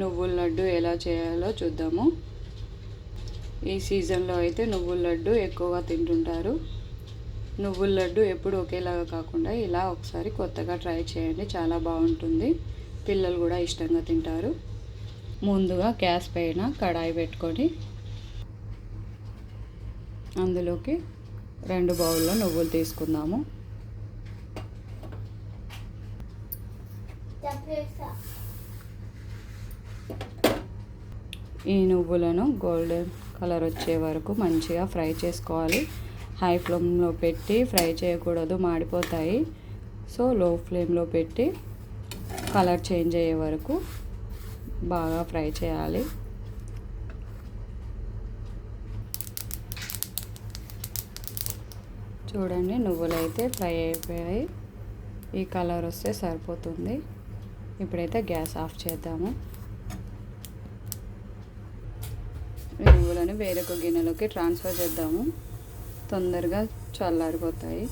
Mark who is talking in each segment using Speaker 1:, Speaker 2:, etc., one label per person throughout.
Speaker 1: నువ్వుల లడ్డు ఎలా చేయాలో చూద్దాము. ఈ సీజన్లో అయితే నువ్వుల లడ్డు ఎక్కువగా తింటుంటారు. నువ్వుల లడ్డు ఎప్పుడు ఒకేలాగా కాకుండా ఇలా ఒకసారి కొత్తగా ట్రై చేయండి చాలా బాగుంటుంది. పిల్లలు కూడా ఇష్టంగా తింటారు. ముందుగా గ్యాస్ పైన కడాయి పెట్టుకొని అందులోకి రెండు బౌల్లో నువ్వులు తీసుకుందాము. ఈ నువ్వులను గోల్డెన్ కలర్ వచ్చే వరకు మంచిగా ఫ్రై చేసుకోవాలి. హై ఫ్లేమ్లో పెట్టి ఫ్రై చేయకూడదు మాడిపోతాయి. సో లో ఫ్లేమ్లో పెట్టి కలర్ చేంజ్ అయ్యే వరకు బాగా ఫ్రై చేయాలి. చూడండి నువ్వులు అయితే ఫ్రై అయిపోయాయి. ఈ కలర్ వస్తే సరిపోతుంది. ఇప్పుడైతే గ్యాస్ ఆఫ్ చేద్దాము. నువ్వులను వేరొక గిన్నెలోకి ట్రాన్స్ఫర్ చేద్దాము. తొందరగా చల్లారిపోతాయి.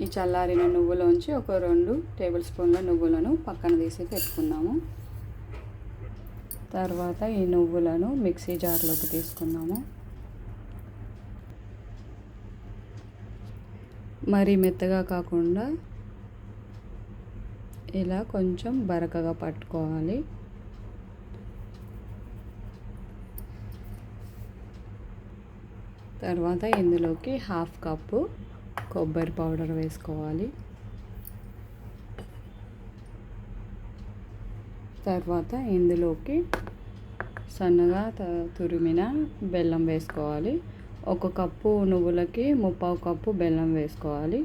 Speaker 1: ఈ చల్లారిన నువ్వులోంచి ఒక రెండు టేబుల్ స్పూన్ల నువ్వులను పక్కన తీసి పెట్టుకున్నాము తర్వాత ఈ నువ్వులను మిక్సీ జార్లోకి తీసుకున్నాము మరి మెత్తగా కాకుండా ఇలా కొంచెం బరకగా పట్టుకోవాలి. తర్వాత ఇందులోకి హాఫ్ కప్పు కొబ్బరి పౌడర్ వేసుకోవాలి. తర్వాత ఇందులోకి సన్నగా తురిమిన బెల్లం వేసుకోవాలి. ఒక కప్పు నువ్వులకి ముప్పావు కప్పు బెల్లం వేసుకోవాలి.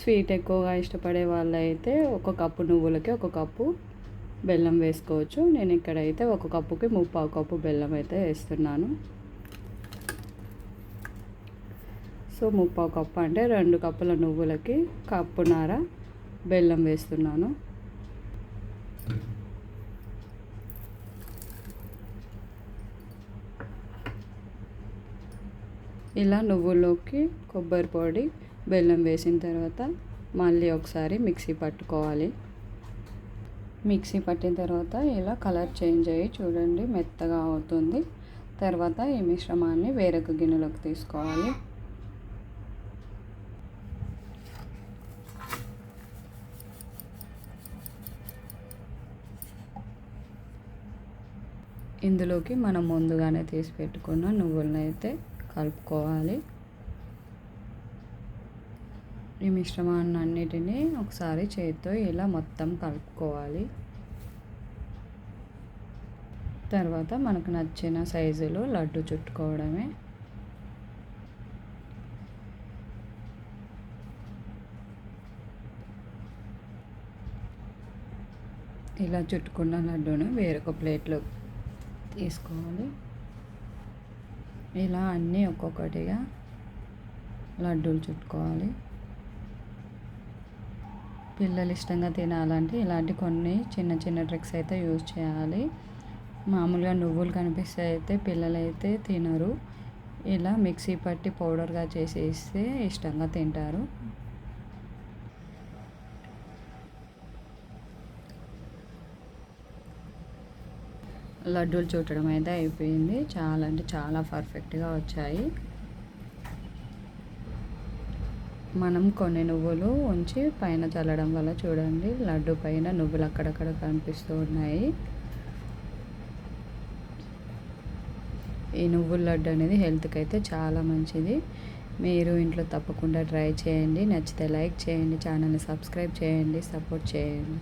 Speaker 1: స్వీట్ ఎక్కువగా ఇష్టపడే వాళ్ళైతే ఒక కప్పు నువ్వులకి ఒక కప్పు బెల్లం వేసుకోవచ్చు. నేను ఇక్కడైతే ఒక కప్పుకి ముప్పావు కప్పు బెల్లం అయితే వేస్తున్నాను. సో ముప్పావు కప్పు అంటే రెండు కప్పుల నువ్వులకి కప్పునార బెల్లం వేస్తున్నాను. ఇలా నువ్వుల్లోకి కొబ్బరి పొడి బెల్లం వేసిన తర్వాత మళ్ళీ ఒకసారి మిక్సీ పట్టుకోవాలి. మిక్సీ పట్టిన తర్వాత ఇలా కలర్ చేంజ్ అయ్యి చూడండి మెత్తగా అవుతుంది. తర్వాత ఈ మిశ్రమాన్ని వేరొక గిన్నెలోకి తీసుకోవాలి. ఇందులోకి మనం ముందుగానే తీసి పెట్టుకున్న నువ్వులను అయితే కలుపుకోవాలి. ఈ మిశ్రమాన్ని అన్నిటినీ ఒకసారి చేతితో ఇలా మొత్తం కలుపుకోవాలి. తర్వాత మనకు నచ్చిన సైజులో లడ్డు చుట్టుకోవడమే. ఇలా చుట్టుకున్న లడ్డును వేరొక ప్లేట్లో తీసుకోవాలి. ఇలా అన్నీ ఒక్కొక్కటిగా లడ్డూలు చుట్టుకోవాలి. పిల్లలు ఇష్టంగా తినాలంటే ఇలాంటి కొన్ని చిన్న చిన్న ట్రిక్స్ అయితే యూజ్ చేయాలి. మామూలుగా నువ్వులు కనిపిస్తే అయితే పిల్లలు అయితే తినరు. ఇలా మిక్సీ పట్టి పౌడర్గా చేసి ఇస్తే ఇష్టంగా తింటారు. లడ్డూలు చుట్టడం అయితే అయిపోయింది. చాలా అంటే చాలా పర్ఫెక్ట్గా వచ్చాయి. మనం కొన్ని నువ్వులు ఉంచి పైన చల్లడం వల్ల చూడండి లడ్డు పైన నువ్వులు అక్కడక్కడ కనిపిస్తూ ఉన్నాయి. ఈ నువ్వుల లడ్డు అనేది హెల్త్కి అయితే చాలా మంచిది. మీరు ఇంట్లో తప్పకుండా ట్రై చేయండి. నచ్చితే లైక్ చేయండి ఛానల్ని సబ్స్క్రైబ్ చేయండి సపోర్ట్ చేయండి.